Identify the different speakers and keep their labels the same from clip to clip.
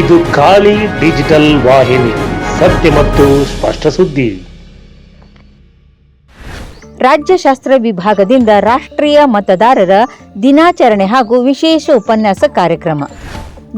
Speaker 1: ಇದು ಖಾಲಿ ಡಿಜಿಟಲ್ ವಾಹಿನಿ, ಸತ್ಯ ಮತ್ತು ಸ್ಪಷ್ಟ ಸುದ್ದಿ.
Speaker 2: ರಾಜ್ಯಶಾಸ್ತ್ರ ವಿಭಾಗದಿಂದ ರಾಷ್ಟ್ರೀಯ ಮತದಾರರ ದಿನಾಚರಣೆ ಹಾಗೂ ವಿಶೇಷ ಉಪನ್ಯಾಸ ಕಾರ್ಯಕ್ರಮ.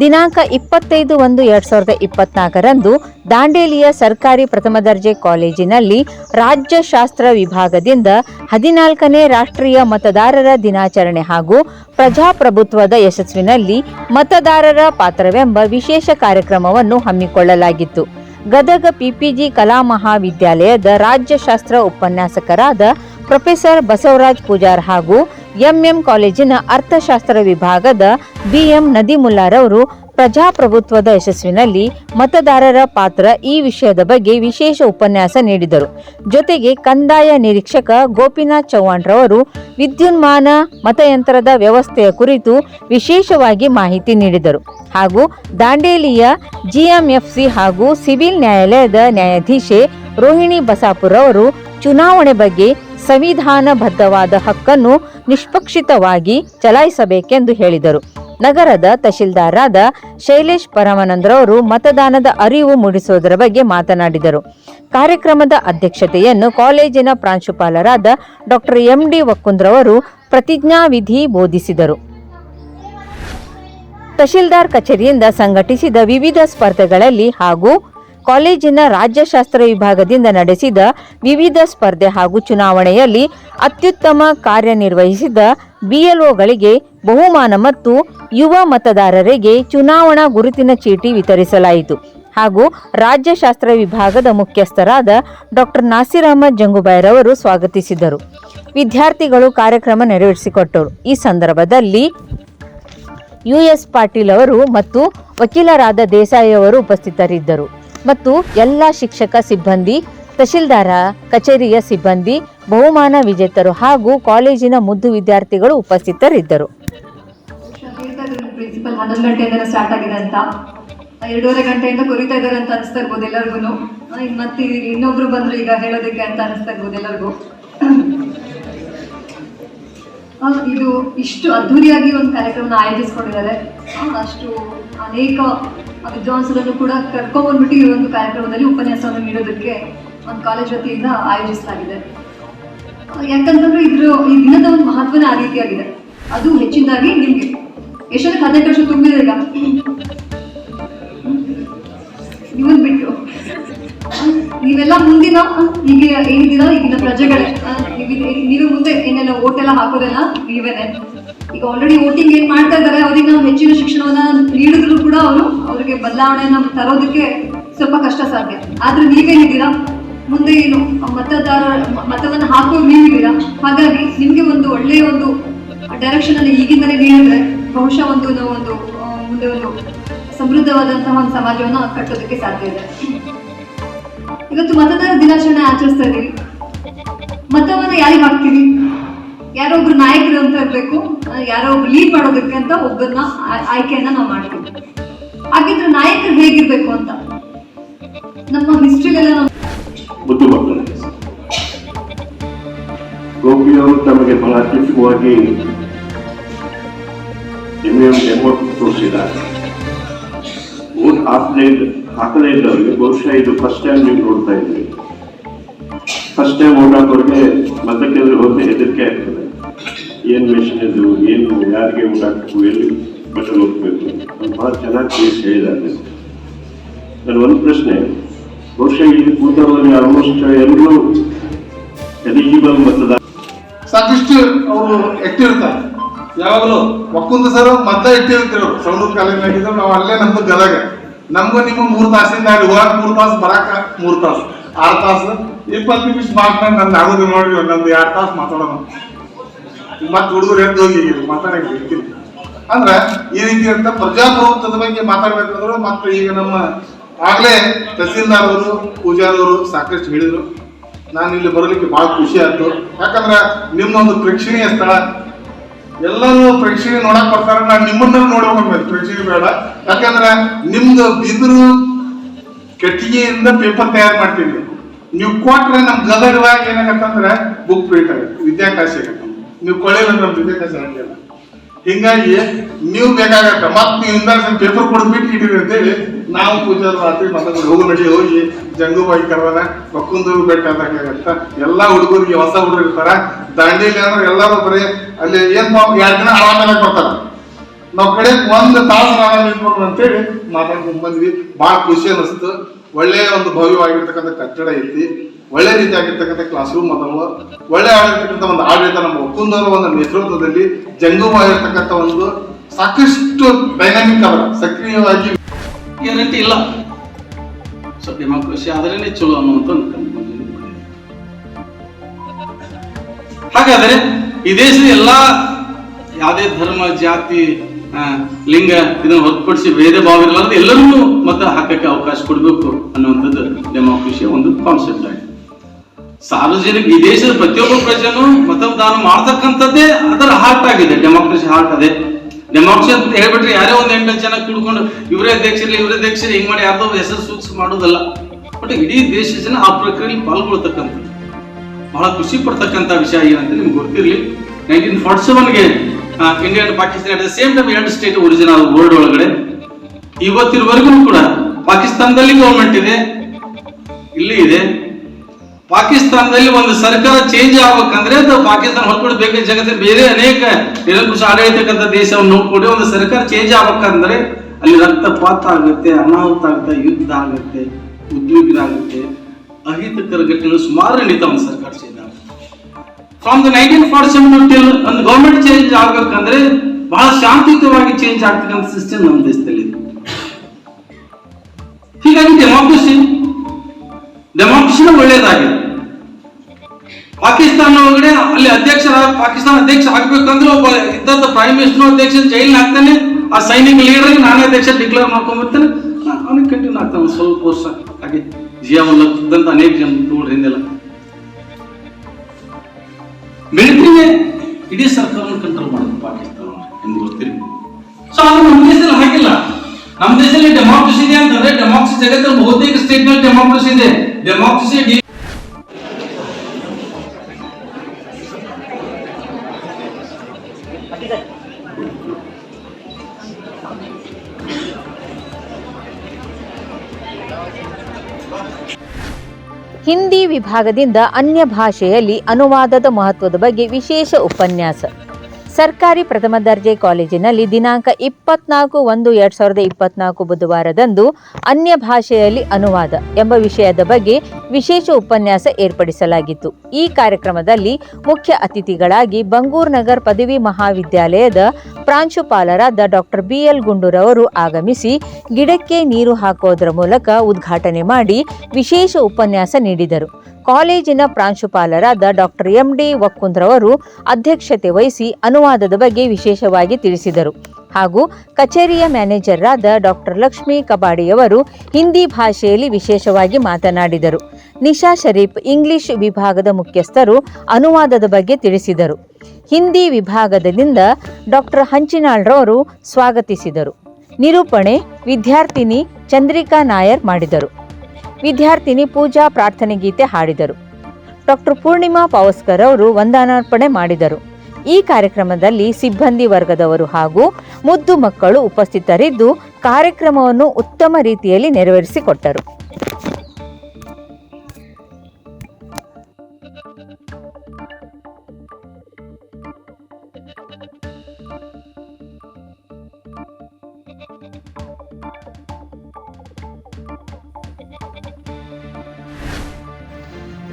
Speaker 2: ದಿನಾಂಕ ಇಪ್ಪತ್ತೈದು ಒಂದು ಎರಡ್ ಸಾವಿರದ ಇಪ್ಪತ್ನಾಲ್ಕರಂದು ದಾಂಡೇಲಿಯ ಸರ್ಕಾರಿ ಪ್ರಥಮ ದರ್ಜೆ ಕಾಲೇಜಿನಲ್ಲಿ ರಾಜ್ಯಶಾಸ್ತ್ರ ವಿಭಾಗದಿಂದ ಹದಿನಾಲ್ಕನೇ ರಾಷ್ಟ್ರೀಯ ಮತದಾರರ ದಿನಾಚರಣೆ ಹಾಗೂ ಪ್ರಜಾಪ್ರಭುತ್ವದ ಯಶಸ್ವಿನಲ್ಲಿ ಮತದಾರರ ಪಾತ್ರವೆಂಬ ವಿಶೇಷ ಕಾರ್ಯಕ್ರಮವನ್ನು ಹಮ್ಮಿಕೊಳ್ಳಲಾಗಿತ್ತು. ಗದಗ ಪಿಪಿಜಿ ಕಲಾ ಮಹಾವಿದ್ಯಾಲಯದ ರಾಜ್ಯಶಾಸ್ತ್ರ ಉಪನ್ಯಾಸಕರಾದ ಪ್ರೊಫೆಸರ್ ಬಸವರಾಜ್ ಪೂಜಾರ್ ಹಾಗೂ ಎಂಎಂ ಕಾಲೇಜಿನ ಅರ್ಥಶಾಸ್ತ್ರ ವಿಭಾಗದ ಬಿಎಂ ನದಿಮುಲ್ಲಾರವರು ಪ್ರಜಾಪ್ರಭುತ್ವದ ಯಶಸ್ವಿನಲ್ಲಿ ಮತದಾರರ ಪಾತ್ರ ಈ ವಿಷಯದ ಬಗ್ಗೆ ವಿಶೇಷ ಉಪನ್ಯಾಸ ನೀಡಿದರು. ಜೊತೆಗೆ ಕಂದಾಯ ನಿರೀಕ್ಷಕ ಗೋಪಿನಾಥ್ ಚೌಹಾಣ್ ರವರು ವಿದ್ಯುನ್ಮಾನ ಮತಯಂತ್ರದ ವ್ಯವಸ್ಥೆಯ ಕುರಿತು ವಿಶೇಷವಾಗಿ ಮಾಹಿತಿ ನೀಡಿದರು. ಹಾಗೂ ದಾಂಡೇಲಿಯ ಜಿಎಂಎಫ್ಸಿ ಹಾಗೂ ಸಿವಿಲ್ ನ್ಯಾಯಾಲಯದ ನ್ಯಾಯಾಧೀಶೆ ರೋಹಿಣಿ ಬಸಾಪುರ್ ಅವರು ಚುನಾವಣೆ ಬಗ್ಗೆ ಸಂವಿಧಾನಬದ್ಧವಾದ ಹಕ್ಕನ್ನು ನಿಷ್ಪಕ್ಷಿತವಾಗಿ ಚಲಾಯಿಸಬೇಕೆಂದು ಹೇಳಿದರು. ನಗರದ ತಹಶೀಲ್ದಾರಾದ ಶೈಲೇಶ್ ಪರಮಾನಂದ್ರವರು ಮತದಾನದ ಅರಿವು ಮೂಡಿಸುವುದರ ಬಗ್ಗೆ ಮಾತನಾಡಿದರು. ಕಾರ್ಯಕ್ರಮದ ಅಧ್ಯಕ್ಷತೆಯನ್ನು ಕಾಲೇಜಿನ ಪ್ರಾಂಶುಪಾಲರಾದ ಡಾಕ್ಟರ್ ಎಂಡಿ ವಕ್ಕುಂದ್ರವರು ಪ್ರತಿಜ್ಞಾವಿಧಿ ಬೋಧಿಸಿದರು. ತಹಶೀಲ್ದಾರ್ ಕಚೇರಿಯಿಂದ ಸಂಘಟಿಸಿದ ವಿವಿಧ ಸ್ಪರ್ಧೆಗಳಲ್ಲಿ ಹಾಗೂ ಕಾಲೇಜಿನ ರಾಜ್ಯಶಾಸ್ತ್ರ ವಿಭಾಗದಿಂದ ನಡೆಸಿದ ವಿವಿಧ ಸ್ಪರ್ಧೆ ಹಾಗೂ ಚುನಾವಣೆಯಲ್ಲಿ ಅತ್ಯುತ್ತಮ ಕಾರ್ಯನಿರ್ವಹಿಸಿದ ಬಿಎಲ್ಒಗಳಿಗೆ ಬಹುಮಾನ ಮತ್ತು ಯುವ ಮತದಾರರಿಗೆ ಚುನಾವಣಾ ಗುರುತಿನ ಚೀಟಿ ವಿತರಿಸಲಾಯಿತು. ಹಾಗೂ ರಾಜ್ಯಶಾಸ್ತ್ರ ವಿಭಾಗದ ಮುಖ್ಯಸ್ಥರಾದ ಡಾಕ್ಟರ್ ನಾಸಿರ್ ಅಹಮದ್ ಜಂಗುಬಾಯ್ರವರು ಸ್ವಾಗತಿಸಿದರು. ವಿದ್ಯಾರ್ಥಿಗಳು ಕಾರ್ಯಕ್ರಮ ನೆರವೇರಿಸಿಕೊಟ್ಟರು. ಈ ಸಂದರ್ಭದಲ್ಲಿ ಯುಎಸ್ ಪಾಟೀಲ್ ಅವರು ಮತ್ತು ವಕೀಲರಾದ ದೇಸಾಯಿ ಅವರು ಉಪಸ್ಥಿತರಿದ್ದರು. ಮತ್ತು ಎಲ್ಲ ಶಿಕ್ಷಕ ಸಿಬ್ಬಂದಿ, ತಹಶೀಲ್ದಾರ, ಕಚೇರಿಯ ಸಿಬ್ಬಂದಿ, ಬಹುಮಾನ ವಿಜೇತರು ಹಾಗೂ ಕಾಲೇಜಿನ ಮುದ್ದು ವಿದ್ಯಾರ್ಥಿಗಳು ಉಪಸ್ಥಿತರಿದ್ದರು.
Speaker 3: ಪ್ರಿನ್ಸಿಪಲ್ ಹನ್ನೊಂದು ಗಂಟೆಯಿಂದ ಆಗಿದೆ ಅಂತ. ಎರಡೂವರೆ ಗಂಟೆಯಿಂದ ಕುರಿತಾ ಇದ್ದಾರೆ ಅಂತ ಅನಿಸ್ತಾ ಇರ್ಬೋದು ಎಲ್ಲರಿಗೂ ಮತ್ತೆ ಇನ್ನೊಬ್ರು ಬಂದ್ರು ಈಗ ಹೇಳೋದಕ್ಕೆ ಅಂತ ಅನಿಸ್ತಾ ಇರ್ಬೋದು ಎಲ್ಲರಿಗೂ. ಇದು ಇಷ್ಟು ಅದ್ಧೂರಿಯಾಗಿ ಒಂದು ಕಾರ್ಯಕ್ರಮನ ಆಯೋಜಿಸ್ಕೊಂಡಿದ್ದಾರೆ. ಅಷ್ಟು ಅನೇಕ ವಿದ್ವಾಂಸರನ್ನು ಕೂಡ ಕರ್ಕೊಂಡ್ಬಂದ್ಬಿಟ್ಟು ಈ ಒಂದು ಕಾರ್ಯಕ್ರಮದಲ್ಲಿ ಉಪನ್ಯಾಸವನ್ನು ನೀಡೋದಕ್ಕೆ ಒಂದು ಕಾಲೇಜ್ ವತಿಯಿಂದ ಆಯೋಜಿಸಲಾಗಿದೆ. ಯಾಕಂತಂದ್ರೆ ಇದ್ರ ಈ ದಿನದ ಒಂದು ಮಹತ್ವನೇ ಆ ರೀತಿಯಾಗಿದೆ. ಅದು ಹೆಚ್ಚಿನದಾಗಿ ನಿಮ್ಗೆ. ಎಷ್ಟೊಂದು ಕಥೆ ಕಷ್ಟ ತುಂಬಿದೆ ಈಗ. ಬಿಟ್ಟು. ನೀವೆಲ್ಲ ಮುಂದಿನ ಈಗ ಏನಿದ್ದೀರಾ? ಈಗಿನ ಪ್ರಜೆಗಳೇ. ನೀವು ಮುಂದೆ ಏನೆಲ್ಲ ಓಟೆಲ್ಲ ಹಾಕೋದೆಲ್ಲ ನೀವೇನೆ. ಈಗ ಆಲ್ರೆಡಿ ವೋಟಿಂಗ್ ಏನ್ ಮಾಡ್ತಾ ಇದ್ದಾರೆ, ಅವ್ರಿಗೆ ನಾವು ಹೆಚ್ಚಿನ ಶಿಕ್ಷಣವನ್ನ ನೀಡಿದ್ರು ಕೂಡ ಅವರು ಅವರಿಗೆ ಬದಲಾವಣೆಯನ್ನ ತರೋದಕ್ಕೆ ಸ್ವಲ್ಪ ಕಷ್ಟ ಸಾಧ್ಯ. ಆದ್ರೆ ನೀವೇನಿದ್ದೀರಾ? ಮುಂದೆ ಏನು, ಮತದಾರ, ಮತವನ್ನು ಹಾಕೋ ನೀವಿದ್ದೀರಾ ಹಾಗಾಗಿ ನಿಮ್ಗೆ ಒಂದು ಒಳ್ಳೆಯ ಒಂದು ಡೈರೆಕ್ಷನ್ ಅನ್ನು ಈಗಿಂದಲೇ ನೀಡಿದ್ರೆ ಬಹುಶಃ ಒಂದು ಒಂದು ಮುಂದೆ ಒಂದು ಸಮೃದ್ಧವಾದಂತಹ ಒಂದು ಸಮಾಜವನ್ನ ಕಟ್ಟೋದಕ್ಕೆ ಸಾಧ್ಯ ಇದೆ. ಇವತ್ತು ಮತದಾರ ದಿನಾಚರಣೆ ಆಚರಿಸ್ತಾ ಇದ್ದೀವಿ. ಮತವನ್ನು ಯಾರಿಗೆ ಹಾಕ್ತೀವಿ ಯಾರೋ ಒಬ್ರು ನಾಯಕರು ಅಂತ ಇರ್ಬೇಕು ಯಾರೋ ಒಬ್ರು ಲೀಡ್ ಮಾಡೋದಕ್ಕೆ ಅಂತ ಒಬ್ಬರನ್ನ ಆಯ್ಕೆಯನ್ನ ನಾವು ಮಾಡ್ತೀವಿ. ಹಾಗಿದ್ರೆ ನಾಯಕರು ಹೇಗಿರ್ಬೇಕು ಅಂತ? ನಮ್ಮ ಹಿಸ್ಟ್ರಿಲೆಲ್ಲ
Speaker 4: ಮುದ್ದು ಗೋಪಿಯವರು ತಮಗೆ ಬಹಳ ಅತ್ಯುತ್ತಮವಾಗಿ ತೋರಿಸಿದ್ದಾರೆ. ಹಾಕಲೇ ಇದ್ದವರಿಗೆ ಬಹುಶಃ ಇದು ಫಸ್ಟ್ ಟೈಮ್ ನೀವು ನೋಡ್ತಾ ಇದ್ದೀವಿ ಫಸ್ಟ್ ಟೈಮ್ ಓಟ್ ಹಾಕೋರಿಗೆ ಮತಕ್ಕೆ ಹೋಗಿ ಹೆದರಿಕೆ ಆಗ್ತದೆ. ಏನ್ ಮೆಷಿನ್ ಇದು, ಏನು, ಯಾರಿಗೆ ಊಟ ಹಾಕಬೇಕು ಎಲ್ಲಿ ಬಟನ್ ಹೋಗ್ಬೇಕು? ಭಾಳ ಚೆನ್ನಾಗಿ ತಿಳಿಸಿ ಹೇಳಿದ್ದಾರೆ. ನನ್ನ ಒಂದು ಪ್ರಶ್ನೆ. ಬಹುಶಃ ಇಲ್ಲಿ ಕೂತವರಲ್ಲಿ ಆಲ್ಮೋಸ್ಟ್ ಎಲ್ಲರೂ ಎಲಿಜಿಬಲ್ ಮತದಾರ.
Speaker 5: ಸಾಕಷ್ಟು ಅವರು ಎಟ್ಟಿರ್ತಾರೆ ಯಾವಾಗಲೂ ಒಕ್ಕುಂದ ಸರ್ ಮತ ಆಕ್ಟಿವ್ ಇರ್ತಾರೆ ಕಾಲೇಜ್ ಕಾಲೇಜ್ನಾಗಿದ್ರು ನಾವು ಅಲ್ಲೇ ನಮ್ದು ಗದಗ. ನಮ್ಗೂ ನಿಮ್ಮ ಮೂರ್ ತಾಸಿಂದ ಅಲ್ಲಿ ಹೋಗಕ್ ಮೂರ್ ತಾಸು, ಬರಾಕ ಮೂರ್ ತಾಸು. ಆರ್ ತಾಸು. ಇಪ್ಪತ್ತು ನಿಮಿಷ ಮಾತಾಡ ನಂದು ಆಗೋದು ನೋಡಿ, ನಂದು ಎರಡು ತಾಸು ಮಾತಾಡೋಣ. ಮತ್ ಹುಡುಗರು ಎದ್ದು ಹೋಗಿ ಮಾತಾಡಿ ಅಂದ್ರೆ ಈ ರೀತಿ ಅಂತ ಪ್ರಜಾಪ್ರಭುತ್ವದ ಬಗ್ಗೆ ಮಾತಾಡ್ಬೇಕಂದ್ರು ಮತ್ತೆ ಈಗ ನಮ್ಮ ಆಗ್ಲೇ ತಹಸೀಲ್ದಾರ್ ಅವರು ಪೂಜಾರವರು ಸಾಕಷ್ಟು ಹೇಳಿದ್ರು. ನಾನು ಇಲ್ಲಿ ಬರಲಿಕ್ಕೆ ಬಹಳ ಖುಷಿ ಆಯ್ತು. ಯಾಕಂದ್ರೆ ನಿಮ್ಮೊಂದು ಪ್ರೇಕ್ಷಣೀಯ ಸ್ಥಳ. ಎಲ್ಲರೂ ಪ್ರೇಕ್ಷಣೀಯ ನೋಡಕ್ ಬರ್ತಾರೆ, ನಾನು ನಿಮ್ಮನ್ನ ನೋಡ್ಬೇಕು ಪ್ರೇಕ್ಷಣೆ ಬೇಡ. ಯಾಕಂದ್ರೆ ನಿಮ್ದು ಬಿದಿರು ಕಟ್ಟಿಗೆಯಿಂದ ಪೇಪರ್ ತಯಾರು ಮಾಡ್ತೀವಿ ನೀವು ಕೊಟ್ರೆ ನಮ್ ಗದಗದಾಗ ಏನಾಗತ್ತಂದ್ರೆ ಬುಕ್ ಪ್ರಿಂಟ್ ಆಗುತ್ತೆ ವಿದ್ಯಾಕಾಶ ಆಗತ್ತೆ. ನೀವು ಕೊಳ್ಳಿಲ್ಲ ನಮ್ಮ ವಿದ್ಯಾಭ್ಯಾಸ ಆಗಿಲ್ಲ ಹಿಂಗಾಗಿ ನೀವು ಬೇಕಾಗತ್ತೆ. ಮತ್ತೆ ನೀವು ಇಂದ ಪೇಪರ್ ಕೊಡ್ಬಿಟ್ಟು ಇಟ್ಟಿರಿ ಅಂತೇಳಿ ನಾವು ಪೂಜೆ ರಾತ್ರಿ ಮತ್ತೆ ಹೋಗು ನಡಿ, ಹೋಗಿ ಜಂಗುಬಾಯಿ ಕರ್ವನ ಪಕ್ಕೊಂದು ಬೆಟ್ಟ ಅಂತ ಎಲ್ಲ ಹುಡುಗರಿಗೆ ಹೊಸ ಹುಡುಗರು ಇರ್ತಾರ. ದಾಂಡೇಲಿ ಅಂದ್ರೆ ಎಲ್ಲರೂ ಬರೀ ಅಲ್ಲಿ ಏನ್ ಎರಡು ದಿನ ಆರಾಮ ಬರ್ತಾರ. ನಾವ್ ಕಡೆ ಒಂದು ತಾಸು ಆರಾಮ ಇರ್ಬೋದು ಅಂತೇಳಿ ಮಾತಾಡ್ಕೊಂಡು ಬಂದ್ವಿ. ಬಹಳ ಖುಷಿ ಅನಿಸ್ತು. ಒಳ್ಳೆಯ ಒಂದು ಭವ್ಯವಾಗಿರ್ತಕ್ಕಂಥ ಕಟ್ಟಡ ಐತಿ. ಒಳ್ಳೆ ರೀತಿಯಾಗಿರ್ತಕ್ಕಂಥ ಕ್ಲಾಸ್ ರೂಮ್ ಅದಾವ ಒಳ್ಳೆ ಆಗಿರ್ತಕ್ಕಂಥ ಒಂದು ಆಡಳಿತ ನಮ್ಮ ಒಕ್ಕುಂದರ ಒಂದು ನೇತೃತ್ವದಲ್ಲಿ ಜಂಗಮವಾಗಿರ್ತಕ್ಕಂಥ ಒಂದು ಸಾಕಷ್ಟು ಡೈನಾಮಿಕ್ ಅವರ, ಸಕ್ರಿಯವಾಗಿ
Speaker 6: ಗ್ಯಾರಂಟಿ ಇಲ್ಲ. ಸೊ ಡೆಮಾಕ್ರಸಿ ಆದ್ರೇನೆ ಚಲೋ ಅನ್ನುವಂತ ಹಾಗಾದರೆ ಈ ದೇಶದ ಎಲ್ಲಾ ಯಾವುದೇ ಧರ್ಮ, ಜಾತಿ ಲಿಂಗ ಇದನ್ನ ಹೊರತುಪಡಿಸಿ ಭೇದ ಭಾವ ಇರಲಾರ್ದು ಎಲ್ಲರಿಗೂ ಮತ ಹಾಕಕ್ಕೆ ಅವಕಾಶ ಕೊಡಬೇಕು ಅನ್ನುವಂಥದ್ದು ಡೆಮಾಕ್ರಸಿಯ ಒಂದು ಕಾನ್ಸೆಪ್ಟ್ ಆಗಿದೆ. ಸಾರ್ವಜನಿಕ, ಈ ದೇಶದ ಪ್ರತಿಯೊಬ್ಬ ಪ್ರಜೆನೂ ಮತದಾನ ಮಾಡ್ತಕ್ಕಂಥದ್ದೇ ಅದರ ಹಾರ್ಟ್ ಆಗಿದೆ ಡೆಮಾಕ್ರಸಿ ಹಾರ್ಟ್ ಅದೇ. ಡೆಮಾಕ್ರಸಿ ಅಂತ ಹೇಳ್ಬಿಟ್ರೆ ಯಾರೇ ಒಂದು ಎಂಟು ಜನ ಕೂಡ್ಕೊಂಡು, ಇವರೇ ಅಧ್ಯಕ್ಷರು ಇವರೇ ಅಧ್ಯಕ್ಷರು ಹಿಂಗ್ ಮಾಡಿ ಯಾರ್ದೋ ಹೆಸರು ಸೂಕ್ಸ್ ಮಾಡೋದಲ್ಲ. ಬಟ್ ಇಡೀ ದೇಶ ಜನ ಆ ಪ್ರಕ್ರಿಯೆಯಲ್ಲಿ ಪಾಲ್ಗೊಳ್ತಕ್ಕಂಥದ್ದು. ಬಹಳ ಖುಷಿ ಪಡ್ತಕ್ಕಂಥ ವಿಷಯ ಏನಂತ ನಿಮ್ಗೆ ಗೊತ್ತಿರಲಿ nineteen forty ಸೆವೆನ್ಗೆ India and Pakistan at same time ಎರಡು ಸ್ಟೇಟ್ ಒರಿಜಿನ್ ವರ್ಲ್ಡ್ ಒಳಗಡೆ. ಇವತ್ತಿನವರೆಗೂ ಕೂಡ ಪಾಕಿಸ್ತಾನದಲ್ಲಿ ಗೌರ್ಮೆಂಟ್ ಇದೆ, ಇಲ್ಲಿ ಇದೆ. ಪಾಕಿಸ್ತಾನದಲ್ಲಿ ಒಂದು ಸರ್ಕಾರ ಚೇಂಜ್ ಆಗ್ಬೇಕಂದ್ರೆ ಅದು ಪಾಕಿಸ್ತಾನ ಹೊರಗಡೆ ಬೇಕು ಜಗತ್ತಿನ ಬೇರೆ ಅನೇಕ ನಿರಂಕುಶ ಆಡಳಿತಕ್ಕಂಥ ದೇಶವನ್ನು ನೋಡ್ಕೊಂಡು ಒಂದು ಸರ್ಕಾರ ಚೇಂಜ್ ಆಗ್ಬೇಕಂದ್ರೆ ಅಲ್ಲಿ ರಕ್ತಪಾತ ಆಗುತ್ತೆ, ಅನಾಹುತ ಆಗುತ್ತೆ, ಯುದ್ಧ ಆಗುತ್ತೆ ಉದ್ಯೋಗ ಆಗುತ್ತೆ ಅಹಿತಕರ ಘಟನೆ ಸುಮಾರು ನಿಂತ ಒಂದು ಸರ್ಕಾರ ಚೇಂಜ್ ಆಗುತ್ತೆ from the nineteen forty seven till ಒಂದು ಗೌರ್ಮೆಂಟ್ ಚೇಂಜ್ ಆಗ್ಬೇಕಂದ್ರೆ ಬಹಳ ಶಾಂತಿಯುತವಾಗಿ ಚೇಂಜ್ ಆಗ್ತಕ್ಕಂಥ ಸಿಸ್ಟಮ್ ನಮ್ಮ ದೇಶದಲ್ಲಿ. ಹೀಗಾಗಿ ಡೆಮಾಕ್ರಸಿ ಡೆಮಾಕ್ರಸಿನ ಒಳ್ಳೇದಾಗಿದೆ ಪಾಕಿಸ್ತಾನ ಒಳಗಡೆ ಅಲ್ಲಿ ಅಧ್ಯಕ್ಷರ ಪಾಕಿಸ್ತಾನ ಅಧ್ಯಕ್ಷ ಆಗ್ಬೇಕಂದ್ರೆ ಒಬ್ಬ ಇದ್ದಂತ ಪ್ರೈಮ್ ಮಿನಿಸ್ಟರ್ ಅಧ್ಯಕ್ಷ ಜೈಲ್ ಹಾಕ್ತಾನೆ. ಆ ಸೈನಿಕ ಲೀಡರ್ ನಾನೇ ಅಧ್ಯಕ್ಷ ಡಿಕ್ಲೇರ್ ಮಾಡ್ಕೊಂಡ್ಬಿಡ್ತಾನೆ ಅವನಿಗೆ ಕಂಟಿನ್ಯೂ ಆಗ್ತಾನೆ ಸ್ವಲ್ಪ ವರ್ಷ ಹಾಗೆ ಜಿಯಾವಲ್ಲದಂತ ಅನೇಕ ಜನ ನೋಡ್ರಿ ಹಿಂದೆಲ್ಲ. ಮಿಲಿಟರಿನೇ ಇಡೀ ಸರ್ಕಾರವನ್ನು ಕಂಟ್ರೋಲ್ ಮಾಡೋದು ಪಾಕಿಸ್ತಾನ ಎಂದು ಗೊತ್ತಿರಿ. ಸೊ ಅದು ನಮ್ಮ ದೇಶದಲ್ಲಿ ಹಾಗಿಲ್ಲ. ನಮ್ಮ ದೇಶದಲ್ಲಿ ಡೆಮಾಕ್ರಸಿ ಇದೆ ಅಂತಂದ್ರೆ ಡೆಮಾಕ್ರಸಿ ಜಗತ್ತಲ್ಲಿ ಬಹುತೇಕ ಸ್ಟೇಟ್ ಡೆಮಾಕ್ರಸಿ ಇದೆ. ಡೆಮೋಕ್ರಸಿ
Speaker 2: ಹಿಂದಿ ವಿಭಾಗದಿಂದ ಅನ್ಯ ಭಾಷೆಯಲ್ಲಿ ಅನುವಾದದ ಮಹತ್ವದ ಬಗ್ಗೆ ವಿಶೇಷ ಉಪನ್ಯಾಸ. ಸರ್ಕಾರಿ ಪ್ರಥಮ ದರ್ಜೆ ಕಾಲೇಜಿನಲ್ಲಿ ದಿನಾಂಕ ಇಪ್ಪತ್ನಾಲ್ಕು ಒಂದು ಎರಡ್ ಸಾವಿರದ ಇಪ್ಪತ್ನಾಲ್ಕು ಬುಧವಾರದಂದು ಅನ್ಯ ಭಾಷೆಯಲ್ಲಿ ಅನುವಾದ ಎಂಬ ವಿಷಯದ ಬಗ್ಗೆ ವಿಶೇಷ ಉಪನ್ಯಾಸ ಏರ್ಪಡಿಸಲಾಗಿತ್ತು. ಈ ಕಾರ್ಯಕ್ರಮದಲ್ಲಿ ಮುಖ್ಯ ಅತಿಥಿಗಳಾಗಿ ಬಂಗೂರ್ ನಗರ್ ಪದವಿ ಮಹಾವಿದ್ಯಾಲಯದ ಪ್ರಾಂಶುಪಾಲರಾದ ಡಾಕ್ಟರ್ ಬಿ ಎಲ್ ಗುಂಡೂರವರು ಆಗಮಿಸಿ ಗಿಡಕ್ಕೆ ನೀರು ಹಾಕುವುದರ ಮೂಲಕ ಉದ್ಘಾಟನೆ ಮಾಡಿ ವಿಶೇಷ ಉಪನ್ಯಾಸ ನೀಡಿದರು. ಕಾಲೇಜಿನ ಪ್ರಾಂಶುಪಾಲರಾದ ಡಾಕ್ಟರ್ ಎಂ ಡಿ ವಕ್ಕುಂದ್ರವರು ಅಧ್ಯಕ್ಷತೆ ವಹಿಸಿ ಅನುವಾದದ ಬಗ್ಗೆ ವಿಶೇಷವಾಗಿ ತಿಳಿಸಿದರು. ಹಾಗೂ ಕಚೇರಿಯ ಮ್ಯಾನೇಜರ್ರಾದ ಡಾಕ್ಟರ್ ಲಕ್ಷ್ಮೀ ಕಬಾಡಿಯವರು ಹಿಂದಿ ಭಾಷೆಯಲ್ಲಿ ವಿಶೇಷವಾಗಿ ಮಾತನಾಡಿದರು. ನಿಶಾ ಶರೀಫ್ ಇಂಗ್ಲಿಷ್ ವಿಭಾಗದ ಮುಖ್ಯಸ್ಥರು ಅನುವಾದದ ಬಗ್ಗೆ ತಿಳಿಸಿದರು. ಹಿಂದಿ ವಿಭಾಗದಿಂದ ಡಾಕ್ಟರ್ ಹಂಚಿನಾಳ್ರವರು ಸ್ವಾಗತಿಸಿದರು. ನಿರೂಪಣೆ, ವಿದ್ಯಾರ್ಥಿನಿ ಚಂದ್ರಿಕಾ ನಾಯರ್ ಮಾಡಿದರು. ವಿದ್ಯಾರ್ಥಿನಿ ಪೂಜಾ ಪ್ರಾರ್ಥನೆ ಗೀತೆ ಹಾಡಿದರು. ಡಾಕ್ಟರ್ ಪೂರ್ಣಿಮಾ ಪಾವಸ್ಕರ್ ಅವರು ವಂದನಾರ್ಪಣೆ ಮಾಡಿದರು. ಈ ಕಾರ್ಯಕ್ರಮದಲ್ಲಿ ಸಿಬ್ಬಂದಿ ವರ್ಗದವರು ಹಾಗೂ ಮುದ್ದು ಮಕ್ಕಳು ಉಪಸ್ಥಿತರಿದ್ದು ಕಾರ್ಯಕ್ರಮವನ್ನು ಉತ್ತಮ ರೀತಿಯಲ್ಲಿ ನೆರವೇರಿಸಿಕೊಟ್ಟರು.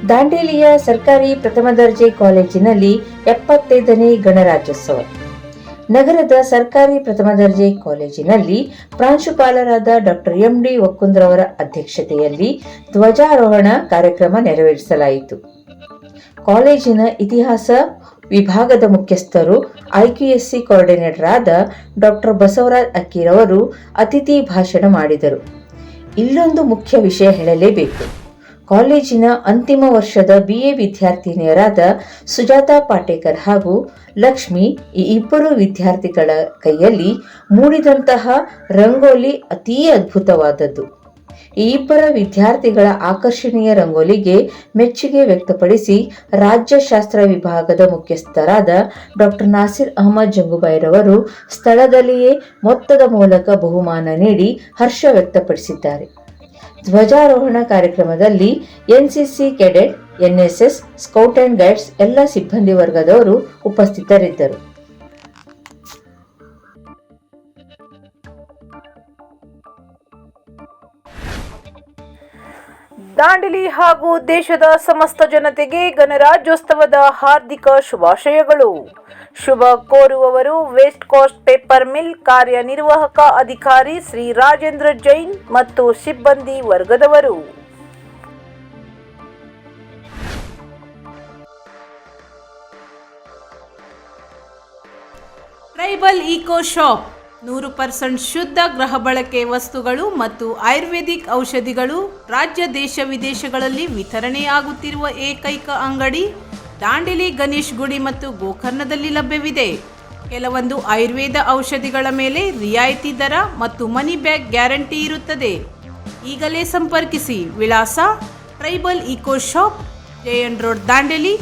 Speaker 2: ದಾಂಡೇಲಿಯ ಸರ್ಕಾರಿ ಪ್ರಥಮ ದರ್ಜೆ ಕಾಲೇಜಿನಲ್ಲಿ ಎಪ್ಪತ್ತೈದನೇ ಗಣರಾಜ್ಯೋತ್ಸವ. ನಗರದ ಸರ್ಕಾರಿ ಪ್ರಥಮ ದರ್ಜೆ ಕಾಲೇಜಿನಲ್ಲಿ ಪ್ರಾಂಶುಪಾಲರಾದ ಡಾಕ್ಟರ್ ಎಂ ಡಿ ಒಕ್ಕುಂದ್ರವರ ಅಧ್ಯಕ್ಷತೆಯಲ್ಲಿ ಧ್ವಜಾರೋಹಣ ಕಾರ್ಯಕ್ರಮ ನೆರವೇರಿಸಲಾಯಿತು. ಕಾಲೇಜಿನ ಇತಿಹಾಸ ವಿಭಾಗದ ಮುಖ್ಯಸ್ಥರು, ಐಕ್ಯುಎಸ್ಸಿ ಕೋಆರ್ಡಿನೇಟರ್ ಆದ ಡಾಕ್ಟರ್ ಬಸವರಾಜ್ ಅಕ್ಕಿರವರು ಅತಿಥಿ ಭಾಷಣ ಮಾಡಿದರು. ಇಲ್ಲೊಂದು ಮುಖ್ಯ ವಿಷಯ ಹೇಳಲೇಬೇಕು. ಕಾಲೇಜಿನ ಅಂತಿಮ ವರ್ಷದ ಬಿಎ ವಿದ್ಯಾರ್ಥಿನಿಯರಾದ ಸುಜಾತಾ ಪಾಟೇಕರ್ ಹಾಗೂ ಲಕ್ಷ್ಮಿ ಈ ಇಬ್ಬರು ವಿದ್ಯಾರ್ಥಿಗಳ ಕೈಯಲ್ಲಿ ಮೂಡಿದಂತಹ ರಂಗೋಲಿ ಅತೀ ಅದ್ಭುತವಾದದ್ದು. ಈ ಇಬ್ಬರ ವಿದ್ಯಾರ್ಥಿಗಳ ಆಕರ್ಷಣೀಯ ರಂಗೋಲಿಗೆ ಮೆಚ್ಚುಗೆ ವ್ಯಕ್ತಪಡಿಸಿ ರಾಜ್ಯಶಾಸ್ತ್ರ ವಿಭಾಗದ ಮುಖ್ಯಸ್ಥರಾದ ಡಾಕ್ಟರ್ ನಾಸಿರ್ ಅಹಮದ್ ಜಂಗುಬಾಯಿರವರು ಸ್ಥಳದಲ್ಲಿಯೇ ಮೊತ್ತದ ಮೂಲಕ ಬಹುಮಾನ ನೀಡಿ ಹರ್ಷ ವ್ಯಕ್ತಪಡಿಸಿದ್ದಾರೆ. ಧ್ವಜಾರೋಹಣ ಕಾರ್ಯಕ್ರಮದಲ್ಲಿ NCC cadet, NSS, scout and guides ಎಲ್ಲ ಸಿಬ್ಬಂದಿ ವರ್ಗದವರು ಉಪಸ್ಥಿತರಿದ್ದರು.
Speaker 7: ದಾಂಡಲಿ ಹಾಗೂ ದೇಶದ ಸಮಸ್ತ ಜನತೆಗೆ ಗಣರಾಜ್ಯೋತ್ಸವದ ಹಾರ್ದಿಕ ಶುಭಾಶಯಗಳು. ಶುಭ ಕೋರುವವರು ವೆಸ್ಟ್ ಕೋಸ್ಟ್ ಪೇಪರ್ ಮಿಲ್ ಕಾರ್ಯನಿರ್ವಾಹಕ ಅಧಿಕಾರಿ ಶ್ರೀ ರಾಜೇಂದ್ರ ಜೈನ್ ಮತ್ತು ಸಿಬ್ಬಂದಿ ವರ್ಗದವರು. Tribal eco shop. ನೂರು ಪರ್ಸೆಂಟ್ ಶುದ್ಧ ಗೃಹ ಬಳಕೆ ವಸ್ತುಗಳು ಮತ್ತು ಆಯುರ್ವೇದಿಕ್ ಔಷಧಿಗಳು ರಾಜ್ಯ ದೇಶ ವಿದೇಶಗಳಲ್ಲಿ ವಿತರಣೆಯಾಗುತ್ತಿರುವ ಏಕೈಕ ಅಂಗಡಿ ದಾಂಡೇಲಿ, ಗಣೇಶ್ ಗುಡಿ ಮತ್ತು ಗೋಕರ್ಣದಲ್ಲಿ ಲಭ್ಯವಿದೆ. ಕೆಲವೊಂದು ಆಯುರ್ವೇದ ಔಷಧಿಗಳ ಮೇಲೆ ರಿಯಾಯಿತಿ ದರ ಮತ್ತು ಮನಿ ಬ್ಯಾಗ್ ಗ್ಯಾರಂಟಿ ಇರುತ್ತದೆ. ಈಗಲೇ ಸಂಪರ್ಕಿಸಿ. ವಿಳಾಸ tribal eco shop Jain road, Dandeli.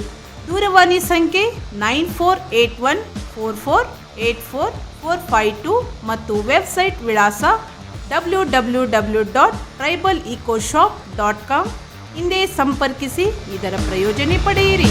Speaker 7: ದೂರವಾಣಿ ಸಂಖ್ಯೆ nine four eight one four four eight four four five two ಮತ್ತು ವೆಬ್ಸೈಟ್ ವಿಳಾಸ W W W dot tribal eco shop dot com. ಹಿಂದೆ ಸಂಪರ್ಕಿಸಿ, ಇದರ ಪ್ರಯೋಜನೆ ಪಡೆಯಿರಿ.